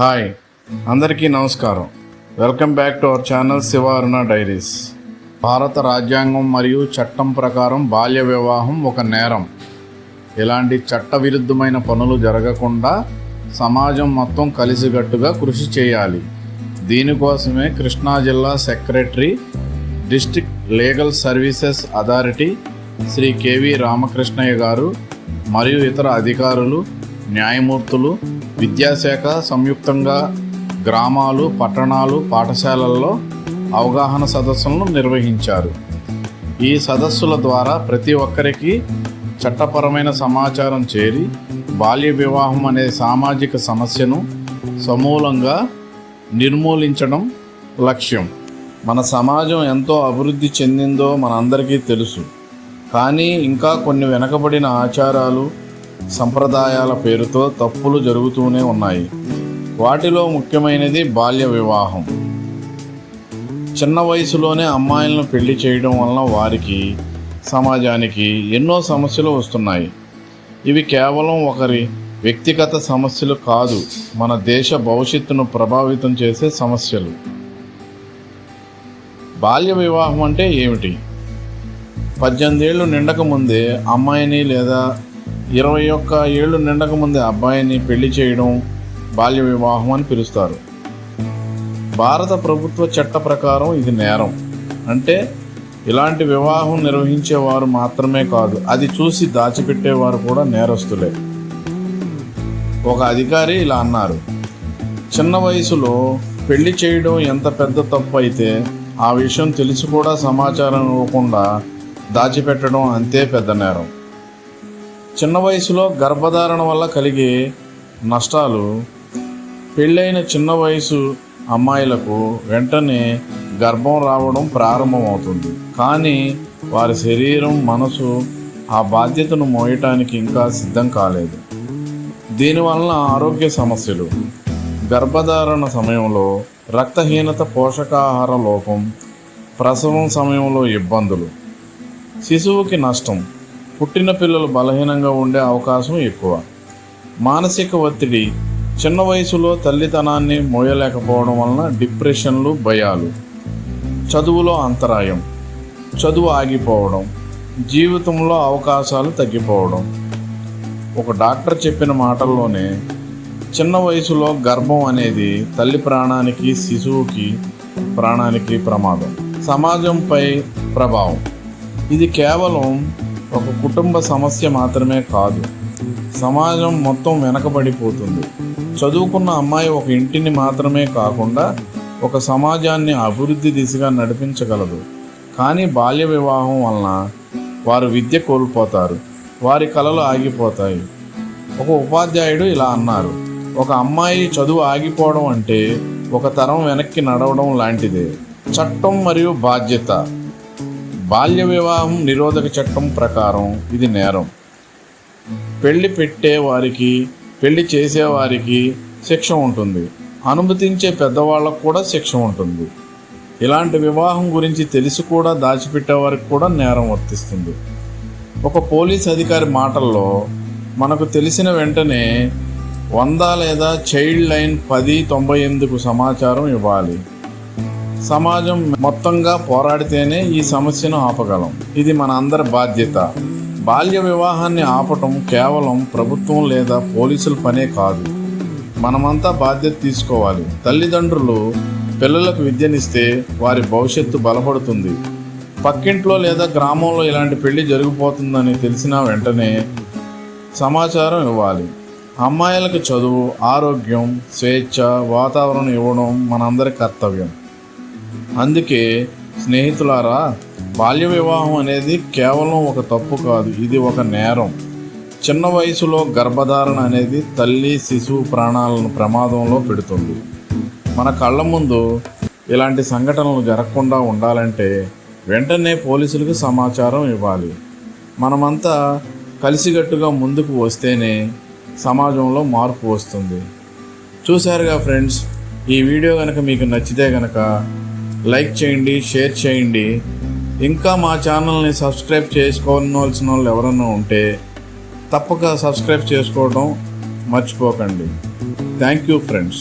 Hi. అందరికీ నమస్కారం. Welcome back to our channel Shivaruna diaries. భారత రాజ్యాంగం మరియు చట్టం ప్రకారం బాల్య వివాహం ఒక నేరం. ఇలాంటి చట్ట విరుద్ధమైన పనులు జరగకుండా సమాజం మొత్తం కలిసికట్టుగా కృషి చేయాలి. దీనికోసమే కృష్ణా జిల్లా secretary district legal services authority Shri K V Ramakrishnaiah గారు మరియు ఇతర అధికారులు న్యాయమూర్తులు విద్యాశాఖ సంయుక్తంగా గ్రామాలు పట్టణాలు పాఠశాలల్లో అవగాహన సదస్సులను నిర్వహించారు. ఈ సదస్సుల ద్వారా ప్రతి ఒక్కరికి చట్టపరమైన సమాచారం చేరి బాల్య వివాహం అనే సామాజిక సమస్యను సమూలంగా నిర్మూలించడం లక్ష్యం. మన సమాజం ఎంతో అభివృద్ధి చెందిందో మనందరికీ తెలుసు. కానీ ఇంకా కొన్ని వెనకబడిన ఆచారాలు సంప్రదాయాల పేరుతో తప్పులు జరుగుతూనే ఉన్నాయి. వాటిలో ముఖ్యమైనది బాల్య వివాహం. చిన్న వయసులోనే అమ్మాయిలను పెళ్ళి చేయడం వలన వారికి సమాజానికి ఎన్నో సమస్యలు వస్తున్నాయి. ఇవి కేవలం ఒకరి వ్యక్తిగత సమస్యలు కాదు మన దేశ భవిష్యత్తును ప్రభావితం చేసే సమస్యలు. బాల్య వివాహం అంటే ఏమిటి? పద్దెనిమిది ఏళ్ళు నిండక ముందే అమ్మాయిని లేదా ఇరవై ఒక్క ఏళ్ళు నిండకముందే అబ్బాయిని పెళ్ళి చేయడం బాల్య వివాహం అని పిలుస్తారు. భారత ప్రభుత్వ చట్ట ప్రకారం ఇది నేరం. అంటే ఇలాంటి వివాహం నిర్వహించేవారు మాత్రమే కాదు అది చూసి దాచిపెట్టేవారు కూడా నేరస్తులే. ఒక అధికారి ఇలా అన్నారు చిన్న వయసులో పెళ్ళి చేయడం ఎంత పెద్ద తప్పు అయితే ఆ విషయం తెలిసి కూడా సమాచారం ఇవ్వకుండా దాచిపెట్టడం అంతే పెద్ద నేరం. చిన్న వయసులో గర్భధారణ వల్ల కలిగే నష్టాలు పెళ్ళైన చిన్న వయసు అమ్మాయిలకు వెంటనే గర్భం రావడం ప్రారంభమవుతుంది. కానీ వారి శరీరం మనసు ఆ బాధ్యతను మోయటానికి ఇంకా సిద్ధం కాలేదు. దీనివలన ఆరోగ్య సమస్యలు. గర్భధారణ సమయంలో రక్తహీనత పోషకాహార లోపం ప్రసవం సమయంలో ఇబ్బందులు. శిశువుకి నష్టం. పుట్టిన పిల్లలు బలహీనంగా ఉండే అవకాశం ఎక్కువ. మానసిక ఒత్తిడి చిన్న వయసులో తల్లితనాన్ని మోయలేకపోవడం వలన డిప్రెషన్లు భయాలు. చదువులో అంతరాయం చదువు ఆగిపోవడం జీవితంలో అవకాశాలు తగ్గిపోవడం. ఒక డాక్టర్ చెప్పిన మాటల్లోనే చిన్న వయసులో గర్భం అనేది తల్లి ప్రాణానికి శిశువుకి ప్రాణానికి ప్రమాదం. సమాజంపై ప్రభావం. ఇది కేవలం ఒక కుటుంబ సమస్య మాత్రమే కాదు. సమాజం మొత్తం వెనకబడిపోతుంది. చదువుకున్న అమ్మాయి ఒక ఇంటిని మాత్రమే కాకుండా ఒక సమాజాన్ని అభివృద్ధి దిశగా నడిపించగలదు. కానీ బాల్య వివాహం వలన వారు విద్య కోల్పోతారు. వారి కళలు ఆగిపోతాయి. ఒక ఉపాధ్యాయుడు ఇలా అన్నారు. ఒక అమ్మాయి చదువు ఆగిపోవడం అంటే ఒక తరం వెనక్కి నడవడం లాంటిదే. చట్టం మరియు బాధ్యత. బాల్య వివాహం నిరోధక చట్టం ప్రకారం ఇది నేరం. పెళ్ళి పెట్టే వారికి పెళ్ళి చేసేవారికి శిక్ష ఉంటుంది. అనుమతించే పెద్దవాళ్ళకు కూడా శిక్ష ఉంటుంది. ఇలాంటి వివాహం గురించి తెలిసి కూడా దాచిపెట్టేవారికి కూడా నేరం వర్తిస్తుంది. ఒక పోలీస్ అధికారి మాటల్లో మనకు తెలిసిన వెంటనే వంద లేదా చైల్డ్ లైన్ పది తొంభై ఎనిమిదికు సమాచారం ఇవ్వాలి. సమాజం మొత్తంగా పోరాడితేనే ఈ సమస్యను ఆపగలం. ఇది మన అందరి బాధ్యత. బాల్య వివాహాన్ని ఆపటం కేవలం ప్రభుత్వం లేదా పోలీసుల పనే కాదు. మనమంతా బాధ్యత తీసుకోవాలి. తల్లిదండ్రులు పిల్లలకు విద్యనిస్తే వారి భవిష్యత్తు బలపడుతుంది. పక్కింట్లో లేదా గ్రామంలో ఇలాంటి పెళ్ళి జరిగిపోతుందని తెలిసిన వెంటనే సమాచారం ఇవ్వాలి. అమ్మాయిలకు చదువు ఆరోగ్యం స్వేచ్ఛ వాతావరణం ఇవ్వడం మనందరి కర్తవ్యం. అందుకే స్నేహితులారా బాల్య వివాహం అనేది కేవలం ఒక తప్పు కాదు ఇది ఒక నేరం. చిన్న వయసులో గర్భధారణ అనేది తల్లి శిశువు ప్రాణాలను ప్రమాదంలో పెడుతుంది. మన కళ్ళ ముందు ఇలాంటి సంఘటనలు జరగకుండా ఉండాలంటే వెంటనే పోలీసులకు సమాచారం ఇవ్వాలి. మనమంతా కలిసికట్టుగా ముందుకు వస్తేనే సమాజంలో మార్పు వస్తుంది. చూశారుగా ఫ్రెండ్స్ ఈ వీడియో కనుక మీకు నచ్చితే కనుక లైక్ చేయండి షేర్ చేయండి. ఇంకా మా ఛానల్ని సబ్స్క్రైబ్ చేసుకోవాల్సిన వాళ్ళు ఎవరన్నా ఉంటే తప్పక సబ్స్క్రైబ్ చేసుకోవడం మర్చిపోకండి. Thank you friends